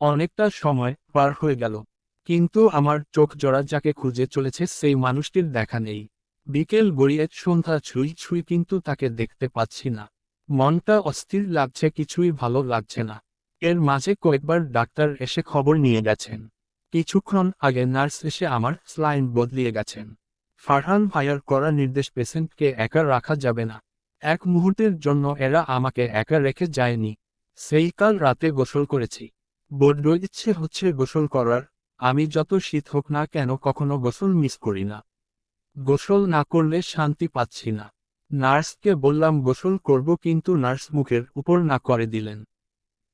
অনেকটা সময় পার হয়ে গেল। কিন্তু আমার চোখ জোড়া যাকে খুঁজে চলেছে সেই মানুষটির দেখা নেই। বিকেল গড়িয়ে সন্ধ্যা ছুঁই ছুঁই কিন্তু তাকে দেখতে পাচ্ছি না। মনটা অস্থির লাগছে, কিছুই ভালো লাগছে না। এর মাঝে কয়েকবার ডাক্তার এসে খবর নিয়ে গেছেন। কিছুক্ষণ আগে নার্স এসে আমার স্লাইন বদলিয়ে গেছেন। ফারহান ভাইয়ার করা নির্দেশ পেশেন্টকে একা রাখা যাবে না। এক মুহূর্তের জন্য এরা আমাকে একা রেখে যায়নি। সেই কাল রাতে গোসল করেছি। বড্ড ইচ্ছে হচ্ছে গোসল করার। আমি যত শীত হোক না কেন কখনো গোসল মিস করি না। গোসল না করলে শান্তি পাচ্ছি না। নার্সকে বললাম গোসল করব কিন্তু নার্স মুখের উপর না করে দিলেন।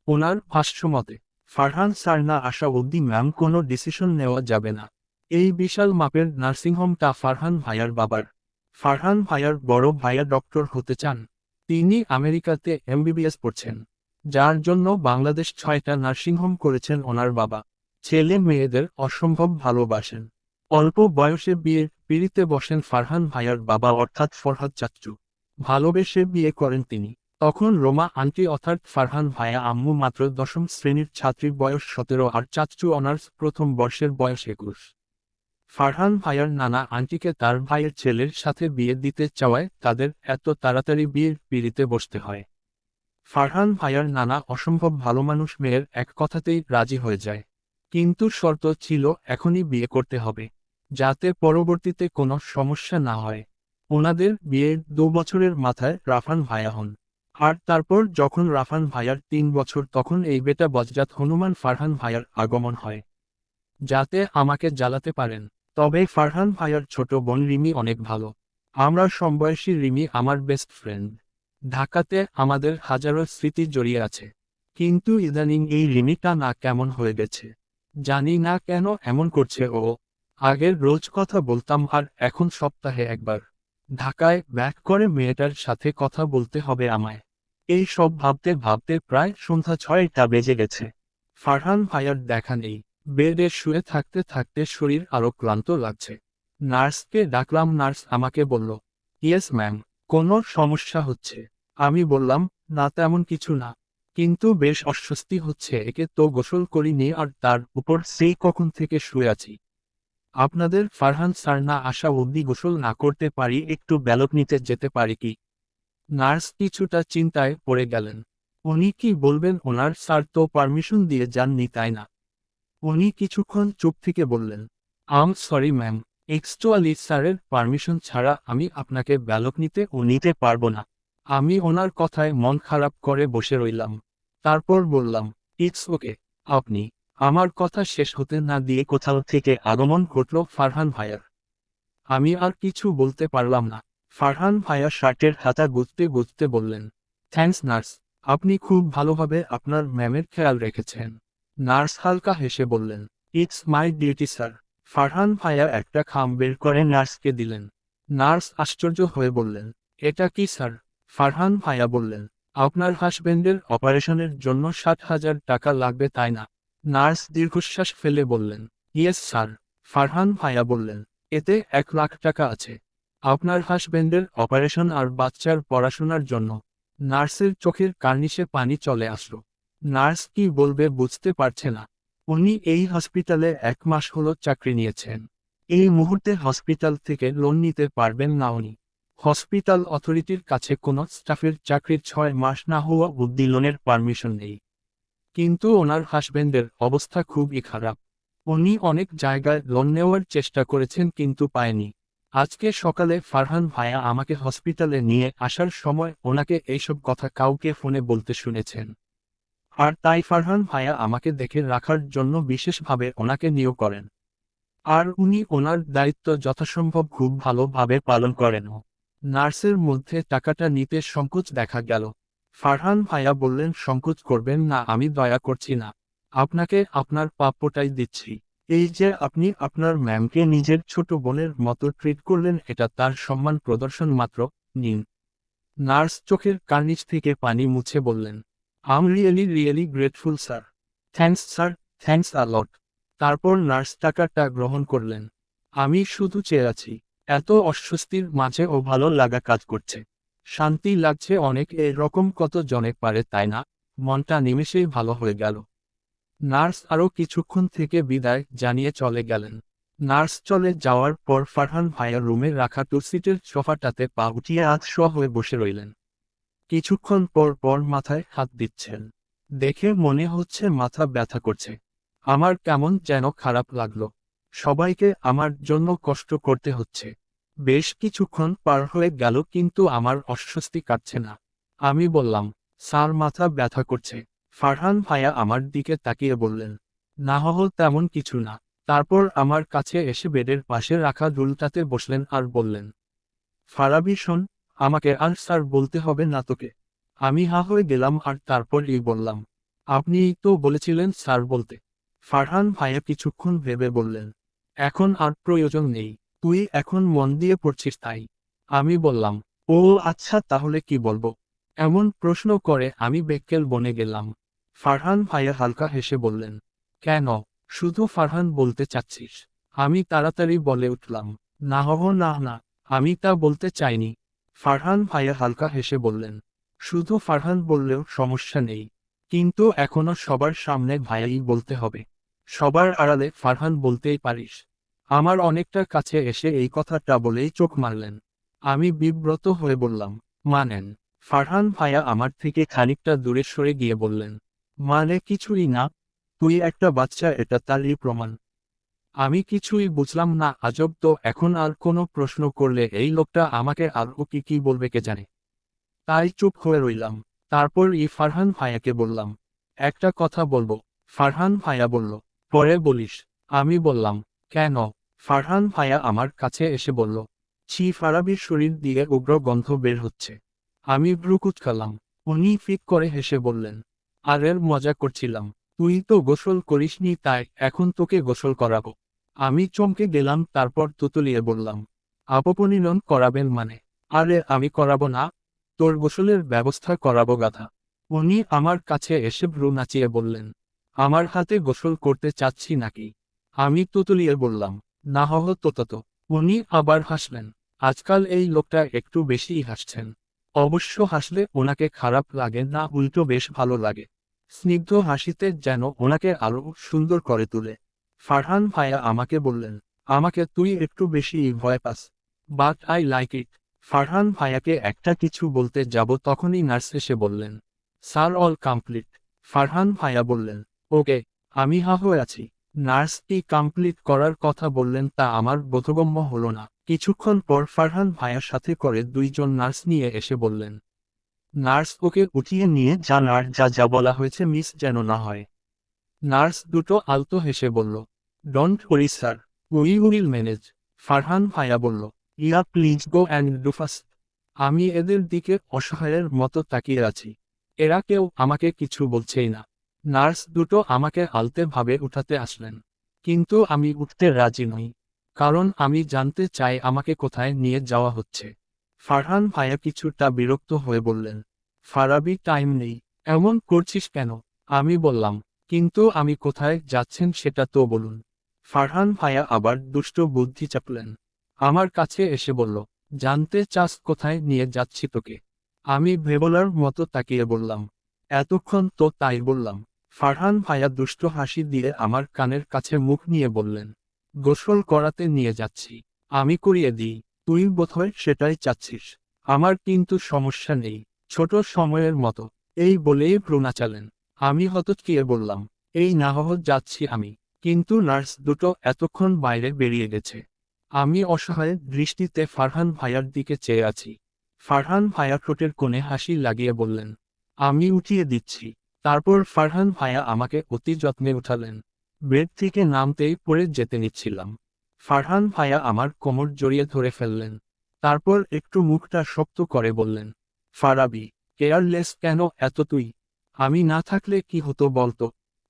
ওনার ভাষ্যমতে, ফারহান স্যার না আসা অবধি ম্যাম কোনো ডিসিশন নেওয়া যাবে না। এই বিশাল মাপের নার্সিংহোমটা ফারহান ভাইয়ার বাবার। ফারহান ভাইয়ার বড় ভাইয়া ডক্টর হতে চান। তিনি আমেরিকাতে এমবিবিএস পড়ছেন। যার জন্য বাংলাদেশ ছয়টা নার্সিংহোম করেছেন ওনার বাবা। ছেলে মেয়েদের অসম্ভব ভালোবাসেন। অল্প বয়সে বিয়ে, পিড়িতে বসেন ফারহান ভাইয়ার বাবা অর্থাৎ ফরহাদ চাচ্চু। ভালোবেসে বিয়ে করেন তিনি। তখন রোমা আন্টি অর্থাৎ ফারহান ভাইয়া আম্মু মাত্র দশম শ্রেণির ছাত্রীর বয়স সতেরো আর চাচ্চু অনার্স প্রথম বর্ষের বয়স একুশ। ফারহান ভাইয়ার নানা আন্টিকে তার ভাইয়ের ছেলের সাথে বিয়ে দিতে চাওয়ায় তাদের এত তাড়াতাড়ি বিয়ের পিড়িতে বসতে হয়। ফারহান ভাইয়ার নানা অসম্ভব ভালো মানুষ মেয়ের এক কথাতেই রাজি হয়ে যায়। কিন্তু শর্ত ছিল, এখনই বিয়ে করতে হবে, যাতে পরবর্তীতে কোনো সমস্যা না হয়। ওনাদের বিয়ের দু বছরের মাথায় রাফান ভাইয়া হন। আর তারপর যখন রাফান ভাইয়ার তিন বছর, তখন এই বেটা বজজাত হনুমান ফারহান ভাইয়ার আগমন হয়। যাতে আমাকে জ্বালাতে পারেন। তবে ফারহান ভাইয়ার ছোট বোন রিমি অনেক ভালো। আমরা সমবয়সী রিমি, আমার বেস্ট ফ্রেন্ড ঢাকাতে আমাদের হাজারো স্মৃতি জড়িয়ে আছে। কিন্তু ইদানিং এই রিমিটা না কেমন হয়ে গেছে? জানি না কেন এমন করছে ও। আগের রোজ কথা বলতাম আর এখন সপ্তাহে একবার। ঢাকায় ব্যাক করে মেয়েটার সাথে কথা বলতে হবে আমায়। এই সব ভাবতে ভাবতে প্রায় সন্ধ্যা ছয়টা বেজে গেছে। ফারহান ভাইয়ার দেখা নেই। বেডে শুয়ে থাকতে থাকতে শরীর আরও ক্লান্ত লাগছে। নার্সকে ডাকলাম, নার্স আমাকে বলল, ইয়েস, ম্যাম, কোনো সমস্যা হচ্ছে। আমি বললাম, না, তেমন কিছু না। কিন্তু বেশ অস্বস্তি হচ্ছে, একে তো গোসল করিনি আর তার উপর সেই কখন থেকে শুয়ে আছি। আপনাদের ফারহান স্যার না আসা অবধি গোসল না করতে পারি, একটু ব্যালক নিতে যেতে পারি কি? নার্স কিছুটা চিন্তায় পড়ে গেলেন। উনি কি বলবেন? ওনার স্যার তো পারমিশন দিয়ে যাননি, তাই না? উনি কিছুক্ষণ চুপ থেকে বললেন, আম সরি, ম্যাম। এক্সটুয়ালি স্যারের পারমিশন ছাড়া আমি আপনাকে ব্যালক নিতে ও নিতে পারব না। আমি ওনার কথায় মন খারাপ করে বসে রইলাম। তারপর বললাম ইটস ওকে আপনি আমার কথা শেষ হতে না দিয়ে কোথাও থেকে আগমন ঘটল ফারহান ভাইয়ার। আমি আর কিছু বলতে পারলাম না। ফারহান ভাইয়া শার্টের হাতা গুজতে গুজতে বললেন থ্যাঙ্কস নার্স আপনি খুব ভালোভাবে আপনার ম্যামের খেয়াল রেখেছেন। নার্স হালকা হেসে বললেন it's my duty sir Farhan ভাইয়া একটা খাম বের করে নার্সকে দিলেন। নার্স আশ্চর্য হয়ে বললেন, এটা কি স্যার ফারহান ভাইয়া বললেন, আপনার হাসব্যান্ডের অপারেশনের জন্য ষাট হাজার টাকা লাগবে তাই না? নার্স দীর্ঘশ্বাস ফেলে বললেন, ইয়েস স্যার। ফারহান ভাইয়া বললেন, এতে এক লাখ টাকা আছে। আপনার হাসব্যান্ডের অপারেশন আর বাচ্চার পড়াশোনার জন্য। নার্সের চোখের কার্নিশে পানি চলে আসলো। নার্স কি বলবে বুঝতে পারছে না। উনি এই হসপিটালে এক মাস হলো চাকরি নিয়েছেন। এই মুহূর্তে হসপিটাল থেকে লোন নিতে পারবেন না উনি। হসপিটাল অথরিটির কাছে কোনো স্টাফের চাকরির ছয় মাস না হওয়া বুদ্ধি লোনের পারমিশন নেই। কিন্তু ওনার হাসব্যান্ডের অবস্থা খুবই খারাপ। উনি অনেক জায়গায় লোন নেওয়ার চেষ্টা করেছেন কিন্তু পায়নি। আজকে সকালে ফারহান ভাইয়া আমাকে হসপিটালে নিয়ে আসার সময় ওনাকে এইসব কথা কাউকে ফোনে বলতে শুনেছেন। আর তাই ফারহান ভাইয়া আমাকে দেখে রাখার জন্য বিশেষভাবে ওনাকে নিয়োগ করেন। আর উনি ওনার দায়িত্ব যথাসম্ভব খুব ভালোভাবে পালন করেনও। নার্সের মধ্যে টাকাটা নিতে সংকোচ দেখা গেল। ফারহান ভাইয়া বললেন, সংকোচ করবেন না, আমি দয়া করছি না। আপনাকে আপনার প্রাপ্যটাই দিচ্ছি। এই যে আপনি আপনার ম্যামকে নিজের ছোট বোনের মতো ট্রিট করলেন, এটা তার সম্মান প্রদর্শন মাত্র। নিন। নার্স চোখের কার্নিচ থেকে পানি মুছে বললেন I'm really really grateful sir thanks sir thanks a lot তারপর নার্স টাকাটা গ্রহণ করলেন। আমি শুধু চেয়ে আছি। এত অস্বস্তির মাঝে ও ভালো লাগা কাজ করছে। শান্তি লাগছে অনেক এরকম কত জনে পারে, তাই না? মনটা নিমেষেই ভালো হয়ে গেল। নার্স আরও কিছুক্ষণ থেকে বিদায় জানিয়ে চলে গেলেন। নার্স চলে যাওয়ার পর ফারহান ভাইয়া রুমে রাখা টু সিটের সোফাটাতে পা উঠিয়ে আধ শোয়া হয়ে বসে রইলেন। কিছুক্ষণ পর পর মাথায় হাত দিচ্ছেন। দেখে মনে হচ্ছে মাথা ব্যথা করছে। আমার কেমন যেন খারাপ লাগল। সবাইকে আমার জন্য কষ্ট করতে হচ্ছে। বেশ কিছুক্ষণ পার হয়ে গেল কিন্তু আমার অস্বস্তি কাটছে না। আমি বললাম, স্যার, মাথা ব্যথা করছে। ফারহান ভাইয়া আমার দিকে তাকিয়ে বললেন, না হল তেমন কিছু না। তারপর আমার কাছে এসে বেডের পাশে রাখা দুলটাতে বসলেন আর বললেন, ফারাবি, শোন, আমাকে আর স্যার বলতে হবে না তোকে। আমি হা হয়ে গেলাম আর তারপরই বললাম আপনি তো বলেছিলেন স্যার বলতে। ফারহান ভাইয়া কিছুক্ষণ ভেবে বললেন এখন আর প্রয়োজন নেই। তুই এখন মন দিয়ে পড়ছিস তাই। আমি বললাম, ও আচ্ছা তাহলে কি বলব? এমন প্রশ্ন করে আমি বেক্কেল বনে গেলাম। ফারহান ভাইয়া হালকা হেসে বললেন, কেন? শুধু ফারহান বলতে চাচ্ছিস। আমি তাড়াতাড়ি বলে উঠলাম, না হব না না, আমি তা বলতে চাইনি। ফারহান ভাইয়া হালকা হেসে বললেন, শুধু ফারহান বললেও সমস্যা নেই। কিন্তু এখনও সবার সামনে ভাইয়াই বলতে হবে। সবার আড়ালে ফারহান বলতেই পারিস, আমার অনেকটা কাছে এসে এই কথাটা বলেই চোখ মারলেন। আমি বিব্রত হয়ে বললাম, মানেন। ফারহান ভাইয়া আমার থেকে খানিকটা দূরে সরে গিয়ে বললেন মানে কিছুই না, তুই একটা বাচ্চা, এটা তারই প্রমাণ। আমি কিছুই বুঝলাম না, আজব তো, এখন আর কোনো প্রশ্ন করলে এই লোকটা আমাকে আরও কি কি বলবে কে জানে? তাই চুপ হয়ে রইলাম। তারপর ই ফারহান ভাইয়াকে বললাম, একটা কথা বলব। ফারহান ভাইয়া বলল পরে বলিস। আমি বললাম, কেন? ফারহান ভাইয়া আমার কাছে এসে বলল, ছি, ফারাবির শরীর দিয়ে উগ্র গন্ধ বের হচ্ছে। আমি ভ্রু কুচকালাম উনি ফিক করে হেসে বললেন আর এর মজা করছিলাম। তুই তো গোসল করিসনি, তাই এখন তোকে গোসল করাবো। আমি চমকে গেলাম, তারপর তুতুলিয়ে বললাম আপপনিলন করাবেন মানে? আরে, আমি করাবো না। তোর গোসলের ব্যবস্থা করাবো গাধা। উনি আমার কাছে এসে ভ্রু নাচিয়ে বললেন আমার হাতে গোসল করতে চাচ্ছি নাকি? আমি তুতুলিয়ে বললাম, না হহ তো তত উনি আবার হাসলেন, আজকাল এই লোকটা একটু বেশিই হাসছেন। অবশ্য হাসলে ওনাকে খারাপ লাগে না, উল্টো বেশ ভালো লাগে। স্নিগ্ধ হাসিতে যেন ওনাকে আরও সুন্দর করে তুলে। ফারহান ভাইয়া আমাকে বললেন, আমাকে তুই একটু বেশি ভয় pass but I like it Farhan ভাইয়াকে একটা কিছু বলতে যাব তখনই নার্স এসে বললেন স্যার অল কমপ্লিট ফারহান ভাইয়া বললেন ওকে, আমি হা হয়ে আছি। নার্সটি কমপ্লিট করার কথা বললেন তা আমার বোধগম্য হলো না। কিছুক্ষণ পর ফারহান ভাইয়ার সাথে করে দুইজন নার্স নিয়ে এসে বললেন, নার্স ওকে উঠিয়ে নিয়ে জানার যা যা বলা হয়েছে মিস যেন না হয়। নার্স দুটো আলতো হেসে বলল, don't worry sir, we will manage. Farhan ভাইয়া বলল, yeah please go and do fast. আমি এদের দিকে অসহায়ের মতো তাকিয়ে আছি। এরা কেউ আমাকে কিছু বলছেই না। নার্স দুটো আমাকে আলতে ভাবে উঠাতে আসলেন। কিন্তু আমি উঠতে রাজি নই, কারণ আমি জানতে চাই আমাকে কোথায় নিয়ে যাওয়া হচ্ছে। ফারহান ভাইয়া কিছুটা বিরক্ত হয়ে বললেন, ফারাবি টাইম নেই, এমন করছিস কেন? আমি বললাম, কিন্তু আমি কোথায় যাচ্ছেন সেটা তো বলুন। ফারহান ভাইয়া আবার দুষ্ট বুদ্ধি চাপলেন, আমার কাছে এসে বলল, জানতে চাস কোথায় নিয়ে যাচ্ছি তোকে? আমি ভেবলার মতো তাকিয়ে বললাম, এতক্ষণ তো তাই বললাম। ফারহান ভাইয়া দুষ্ট হাসি দিয়ে আমার কানের কাছে মুখ নিয়ে বললেন, গোসল করাতে নিয়ে যাচ্ছি, আমি করিয়ে দিই, তুই বোধহয় সেটাই চাচ্ছিস। আমার কিন্তু সমস্যা নেই, ছোট সময়ের মতো। এই বলেই প্রণাচালেন আমি হতচকিয়ে বললাম, এই না যাচ্ছি আমি। কিন্তু নার্স দুটো এতক্ষণ বাইরে বেরিয়ে গেছে। আমি অসহায় দৃষ্টিতে ফারহান ভাইয়ার দিকে চেয়ে আছি। ফারহান ভাইয়া ঠোঁটের কোণে হাসি লাগিয়ে বললেন, আমি উঠিয়ে দিচ্ছি। তারপর ফারহান ভাইয়া আমাকে অতি যত্নে উঠালেন। বেড থেকে নামতেই পড়ে যেতে নিচ্ছিলাম। ফারহান ভাইয়া আমার কোমর জড়িয়ে ধরে ফেললেন। তারপর একটু মুখটা শক্ত করে বললেন, ফারাবি, কেয়ারলেস কেন এত তুই? আমি না থাকলে কি হতো বলতো?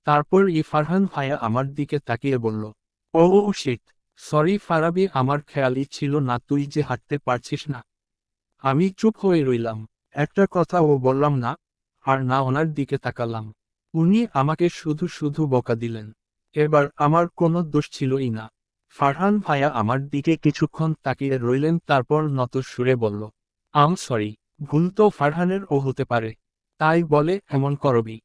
তারপর ই ফারহান ভাইয়া আমার দিকে তাকিয়ে বলল, ও শিট, সরি ফারাবি, আমার খেয়ালই ছিল না তুই যে হাঁটতে পারছিস না। আমি চুপ হয়ে রইলাম। একটা কথা ও বললাম না আর না ওনার দিকে তাকালাম। উনি আমাকে শুধু শুধু বকা দিলেন। এবার আমার কোনো দোষ ছিলই না। ফারহান ভাইয়া আমার দিকে কিছুক্ষণ তাকিয়ে রইলেন, তারপর নত সুরে বলল, আম সরি, ভুল তো ফারহানের ও হতে পারে। তাই বলে এমন করবি।